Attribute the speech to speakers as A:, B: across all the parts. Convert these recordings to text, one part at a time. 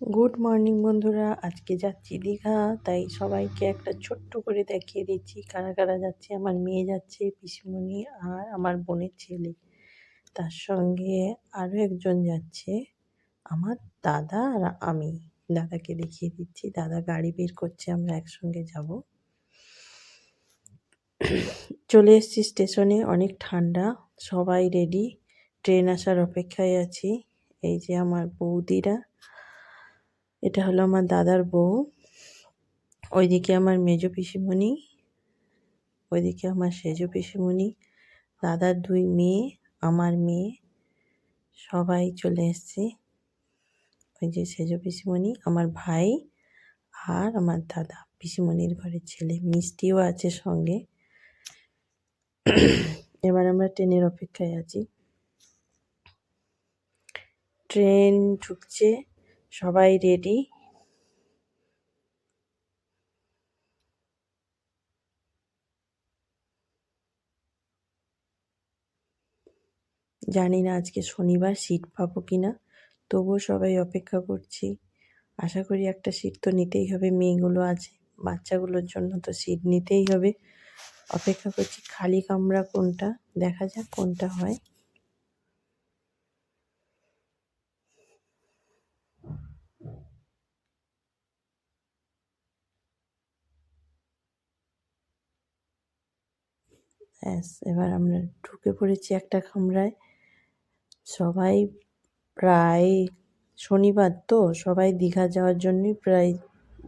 A: Good morning বন্ধুরা। আজকে যাচ্ছি দীঘা, তাই সবাইকে একটা ছোট্ট করে দেখিয়ে দিচ্ছি কারা কারা যাচ্ছে। আমার মেয়ে যাচ্ছে, পিসিমণি আর আমার বোনের ছেলে। তার সঙ্গে আরও একজন যাচ্ছে, আমার দাদা আর আমি। দাদাকে দেখিয়ে দিচ্ছি। দাদা গাড়ি বের করছে, আমরা একসঙ্গে যাব। চলে এসেছি স্টেশনে, অনেক ঠান্ডা, সবাই রেডি ট্রেন আসার অপেক্ষায় আছি। এই যে আমার বৌদিরা এটা হলো আমার দাদার বউ। ওইদিকে আমার মেজ পিসিমণি, ওইদিকে আমার সেজ পিসিমণি, দাদার দুই মেয়ে, আমার মেয়ে, সবাই চলে এসছে। ওই যে সেজ পিসিমণি, আমার ভাই আর আমার দাদা। পিসিমণির ঘরের ছেলে, মিষ্টিও আছে সঙ্গে। এবার আমরা ট্রেনের অপেক্ষায় আছি। ট্রেন ঢুকছে। সবাই রেডি জানি না আজকে শনিবার সিট পাবো কি না তবুও সবাই অপেক্ষা করছি। আশা করি একটা সিট তো নিতেই হবে, মেয়েগুলো আছে, বাচ্চাগুলোর জন্য তো সিট নিতেই হবে। অপেক্ষা করছি, খালি কামরা কোনটা? দেখা যাক কোনটা হয়। ব্যাস, এবার আমরা ঢুকে পড়েছি একটা কামরায় সবাই প্রায় শনিবার তো, সবাই দীঘা যাওয়ার জন্যই প্রায়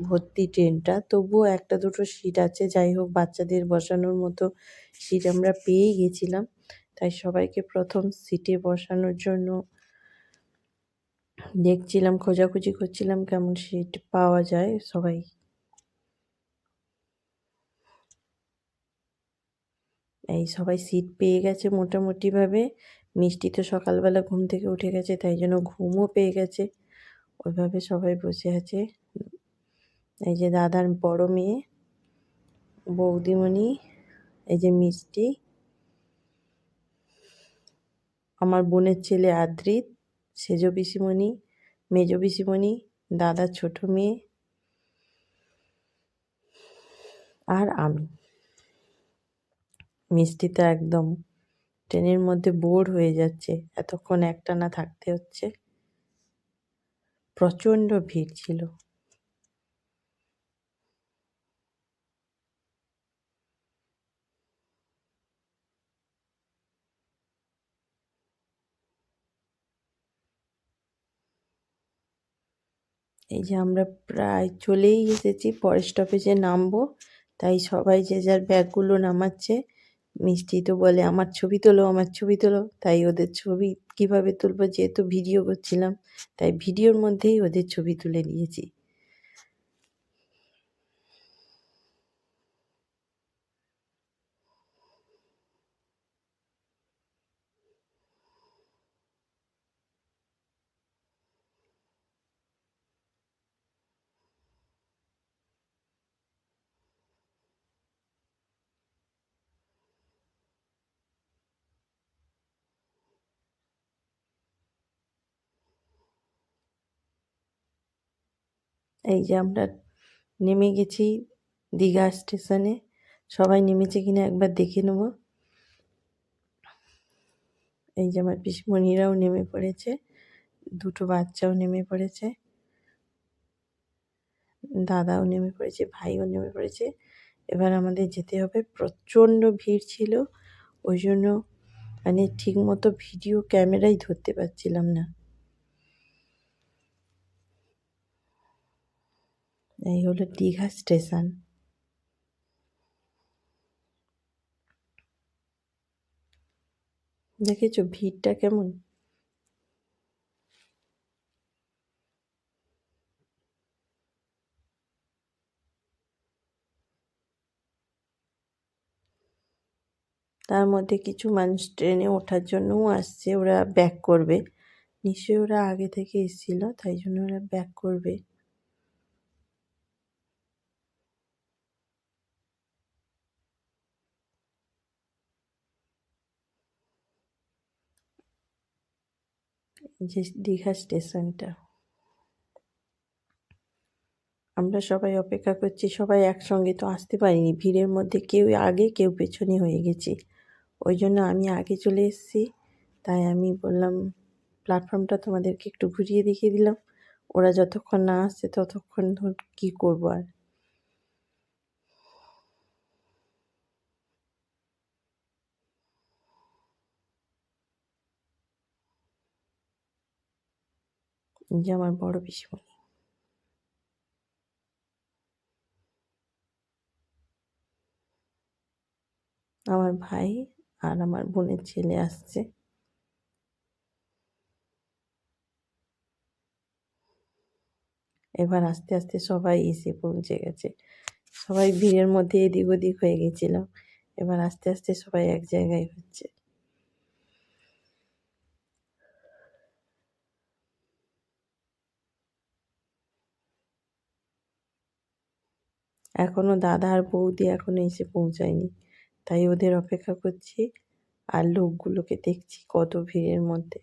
A: ভর্তি ট্রেনটা। তবুও একটা দুটো সিট আছে, যাই হোক বাচ্চাদের বসানোর মতো সিট আমরা পেয়েই গেছিলাম। তাই সবাইকে প্রথম সিটে বসানোর জন্য দেখছিলাম, খোঁজাখুঁজি করছিলাম কেমন সিট পাওয়া যায়। সবাই এই সবাই সিট পেয়ে গেছে মোটামুটিভাবে। মিষ্টি তো সকালবেলা ঘুম থেকে উঠে গেছে, তাই জন্য ঘুমও পেয়ে গেছে। ওইভাবে সবাই বসে আছে। এই যে দাদার বড় মেয়ে, বৌদিমণি, এই যে মিষ্টি। আমার বোনের ছেলে আদ্রিত, সেজ পিসিমণি, মেজ পিসিমণি, দাদার ছোট মেয়ে। আর আমি। মিষ্টি তো একদম। ট্রেনের মধ্যে বোর হয়ে যাচ্ছে। এতক্ষণ একটানা থাকতে হচ্ছে। প্রচণ্ড ভিড় ছিল। এই যে আমরা প্রায় চলেই এসেছি, পরের স্টপেজে নামবো, তাই সবাই যে যার ব্যাগগুলো নামাচ্ছে মিষ্টি তো বলে, আমার ছবি তোলো, আমার ছবি তোলো। তাই ওদের ছবি কীভাবে তুলবো, যেহেতু ভিডিও করছিলাম, তাই ভিডিওর মধ্যেই ওদের ছবি তুলে দিয়েছি এই যে আমরা নেমে গেছি দীঘা স্টেশনে। সবাই নেমেছে কিনা একবার দেখে নেব। এই যে আমার পিসমণিরাও নেমে পড়েছে, দুটো বাচ্চাও নেমে পড়েছে, দাদাও নেমে পড়েছে, ভাইও নেমে পড়েছে। এবার আমাদের যেতে হবে। প্রচণ্ড ভিড় ছিল, ওই জন্য মানে ঠিকমতো ভিডিও ক্যামেরাই ধরতে পারছিলাম না। এই হলো দীঘা স্টেশন। দেখেছ ভিড়টা কেমন? তার মধ্যে কিছু মানুষ ট্রেনে ওঠার জন্যও আসছে, ওরা ব্যাক করবে। নিশ্চয়ই ওরা আগে থেকে এসেছিল, তাই জন্য ওরা ব্যাক করবে। যে দীঘা স্টেশনটা। আমরা সবাই অপেক্ষা করছি, সবাই একসঙ্গে তো আসতে পারিনি। ভিড়ের মধ্যে কেউ আগে, কেউ পেছনে হয়ে গেছি। ওই জন্য আমি আগে চলে এসেছি। তাই আমি বললাম, প্ল্যাটফর্মটা তোমাদেরকে একটু ঘুরিয়ে দেখিয়ে দিলাম। ওরা যতক্ষণ না আসছে ততক্ষণ কী করব আর? যে আমার বড় পিসিমণি। আমার ভাই আর আমার বোনের ছেলে আসছে। এবার আস্তে আস্তে সবাই এসে পৌঁছে গেছে। সবাই ভিড়ের মধ্যে এদিক ওদিক হয়ে গেছিল। এবার আস্তে আস্তে সবাই এক জায়গায় হচ্ছে। এখনও দাদা আর বৌদি এখনও এসে পৌঁছায়নি। তাই ওদের অপেক্ষা করছি আর লোকগুলোকে দেখছি কত ভিড়ের মধ্যে।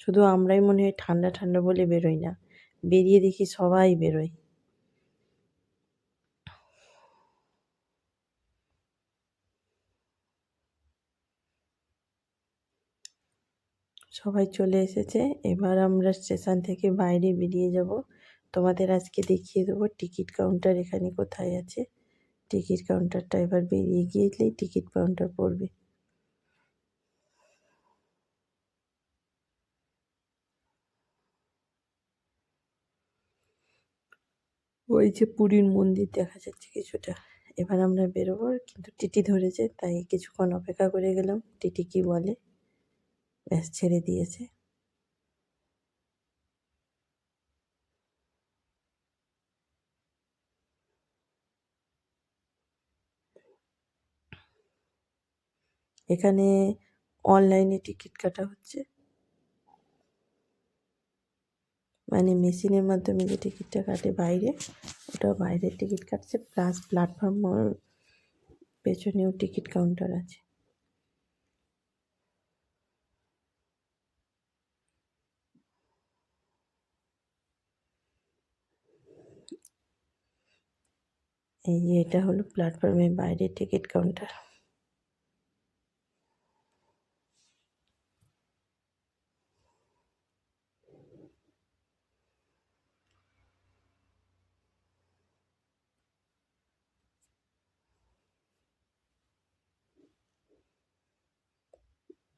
A: শুধু আমরাই মনে হয় ঠান্ডা ঠান্ডা বলে বেরোই না, বেরিয়ে দেখি সবাই বেরোয়। সবাই চলে এসেছে, এবার আমরা স্টেশন থেকে বাইরে বেরিয়ে যাব। তোমাদের আজকে দেখিয়ে দেবো টিকিট কাউন্টার এখানে কোথায় আছে। টিকিট কাউন্টারটা এবার বেরিয়ে গিয়েলেই টিকিট কাউন্টার পড়বে। ওই যে পুরীর মন্দির দেখা যাচ্ছে কিছুটা। এবার আমরা বেরোবো, কিন্তু টিটি ধরেছে, তাই কিছুক্ষণ অপেক্ষা করে গেলাম। টিটি কি বলে? ব্যাস, ছেড়ে দিয়েছে। এখানে অনলাইনে টিকিট কাটা হচ্ছে। মানে মেশিনের মাধ্যমে যে টিকিটটা কাটে বাইরে ওটা বাইরের টিকিট কাটছে প্লাস প্ল্যাটফর্ম পেছনেও টিকিট কাউন্টার আছে। এই যে এটা হলো প্ল্যাটফর্মের বাইরের টিকিট কাউন্টার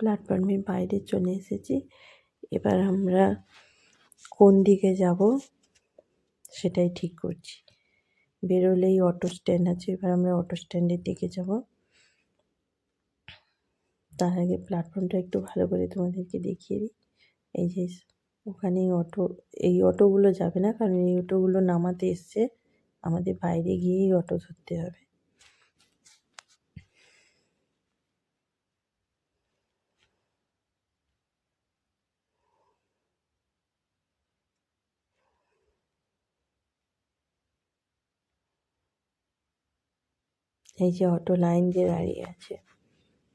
A: প্ল্যাটফর্মের বাইরে চলে এসেছি। এবার আমরা কোন দিকে যাব সেটাই ঠিক করছি। বেরোলেই অটো স্ট্যান্ড আছে, এবার আমরা অটো স্ট্যান্ডের দিকে যাব। তার আগে প্ল্যাটফর্মটা একটু ভালো করে তোমাদেরকে দেখিয়ে দিই। এই যে ওখানে অটো এই অটোগুলো যাবে না, কারণ এই অটোগুলো নামাতে এসছে। আমাদের বাইরে গিয়েই অটো ধরতে হবে। এই যে অটো লাইন দিয়ে দাঁড়িয়ে আছে।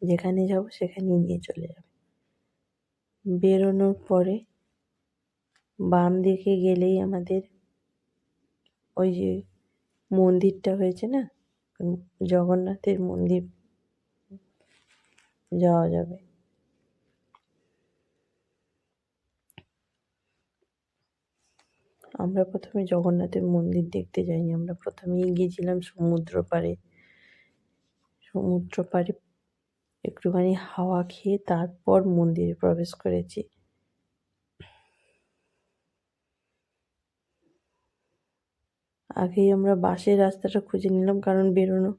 A: যেখানে যাব সেখানে নিয়ে চলে যাবে। বেরোনোর পরে বাম দিকে গেলেই আমাদের ওই যে মন্দিরটা হয়েছে না? জগন্নাথের মন্দির যাওয়া যাবে। আমরা প্রথমে জগন্নাথের মন্দির দেখতে যাইনি। আমরা প্রথমেই গিয়েছিলাম সমুদ্র পাড়ে। সমুদ্র পাড়ে একটুখানি হাওয়া খেয়ে তারপর মন্দিরে প্রবেশ করেছি। আগেই আমরা বাসের রাস্তাটা খুঁজে নিলাম কারণ বেরোনো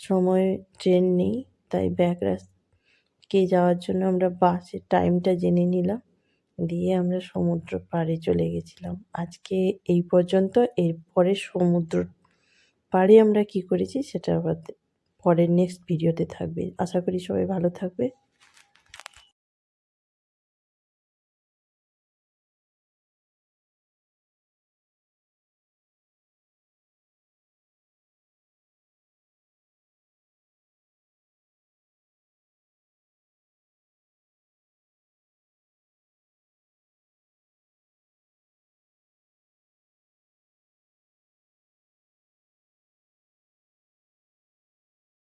A: সময় ট্রেন নেই, তাই ব্যাক রাস্তাকে যাওয়ার জন্য আমরা বাসের টাইমটা জেনে নিলাম। দিয়ে আমরা সমুদ্র পাড়ে চলে গেছিলাম। আজকে এই পর্যন্ত, এরপরে সমুদ্র পাড়ে আমরা কি করেছি সেটা আবার পরের নেক্সট ভিডিওতে থাকবে। আশা করি সবাই ভালো থাকবে।